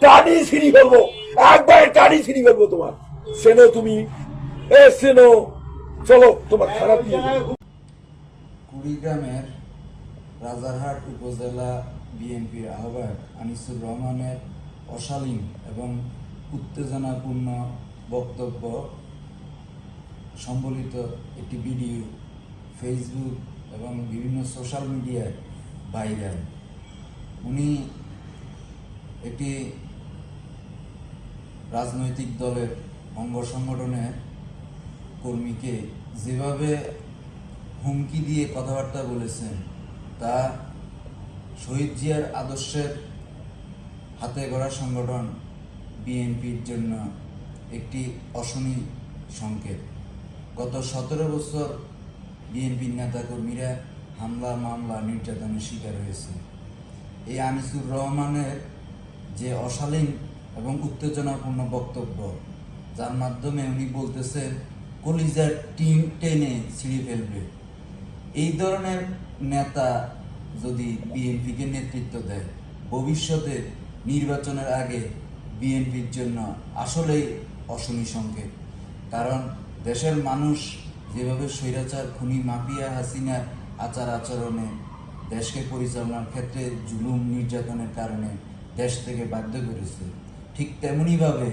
টানি একবার টানি তোমার। সেনো তুমি। এ সেনো। চলো, তোমার খারাপ কুড়িগ্রামের রাজারহাট উপজেলা বিএনপির আহ্বায়ক আনিসুর রহমানের অশালীন এবং উত্তেজনাপূর্ণ বক্তব্য সম্বলিত একটি ভিডিও ফেসবুক এবং বিভিন্ন সোশ্যাল মিডিয়ায় ভাইরাল উনি একটি রাজনৈতিক দলের অঙ্গ সংগঠনের কর্মীকে যেভাবে হুমকি দিয়ে কথাবার্তা বলেছেন, তা শহীদ জিয়ার আদর্শের হাতে গড়া সংগঠন বিএনপির জন্য একটি অশনি সংকেত। গত সতেরো বছর বিএনপির নেতাকর্মীরা হামলা, মামলা, নির্যাতনের শিকার হয়েছে এই আনিসুর রহমানের যে অশালীন এবং উত্তেজনাপূর্ণ বক্তব্য, যার মাধ্যমে উনি বলতেছেন, কলিজার টিম টেনে ছিঁড়ে ফেলবে। এই ধরনের নেতা যদি বিএনপিকে নেতৃত্ব দেয়, ভবিষ্যতে নির্বাচনের আগে বিএনপির জন্য আসলেই অশনি সংকেত। কারণ দেশের মানুষ যেভাবে স্বৈরাচার, খুনি, মাফিয়া হাসিনার আচার আচরণে দেশকে পরিচালনার ক্ষেত্রে জুলুম নির্যাতনের কারণে দেশ থেকে বাধ্য করেছে। ঠিক তেমনইভাবে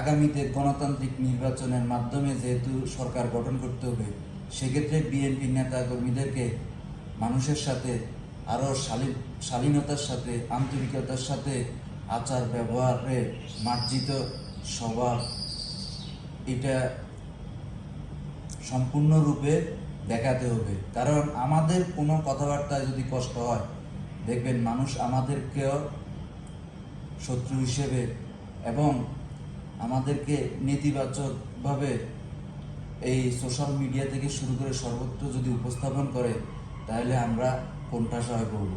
আগামীতে গণতান্ত্রিক নির্বাচনের মাধ্যমে যেহেতু সরকার গঠন করতে হবে, সেক্ষেত্রে বিএনপি নেতা কর্মীদেরকে মানুষের সাথে, আরও শালীন, শালীনতার সাথে, আন্তরিকতার সাথে আচার ব্যবহারে মার্জিত স্বভাব এটা সম্পূর্ণরূপে দেখাতে হবে। কারণ আমাদের কোনো কথাবার্তায় যদি কষ্ট হয় দেখবেন মানুষ আমাদেরকেও শত্রু হিসেবে এবং আমাদেরকে নেতিবাচকভাবে এই সোশ্যাল মিডিয়া থেকে শুরু করে সর্বত্র যদি উপস্থাপন করে, তাহলে আমরা কোণঠাসা হয়ে পড়ব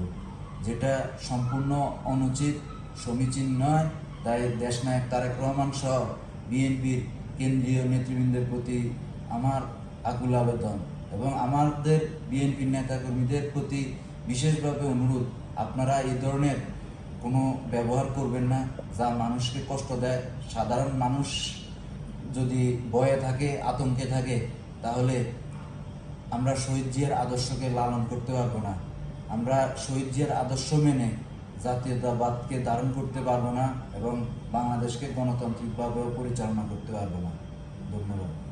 যেটা সম্পূর্ণ অনুচিত, সমীচীন নয়, তাই দেশনায়ক তারেক রহমান সহ বিএনপির কেন্দ্রীয় নেতৃবৃন্দের প্রতি আমার আকুল আবেদন এবং আমাদের বিএনপির নেতাকর্মীদের প্রতি বিশেষভাবে অনুরোধ, আপনারা এই ধরনের কোনো ব্যবহার করবেন না, যা মানুষকে কষ্ট দেয়। সাধারণ মানুষ যদি ভয়ে থাকে, আতঙ্কে থাকে, তাহলে আমরা শহীদ জিয়ার আদর্শকে লালন করতে পারব না। আমরা শহীদ জিয়ার আদর্শ মেনে জাতীয়তাবাদকে ধারণ করতে পারব না এবং বাংলাদেশকে গণতান্ত্রিকভাবেও পরিচালনা করতে পারব না। ধন্যবাদ।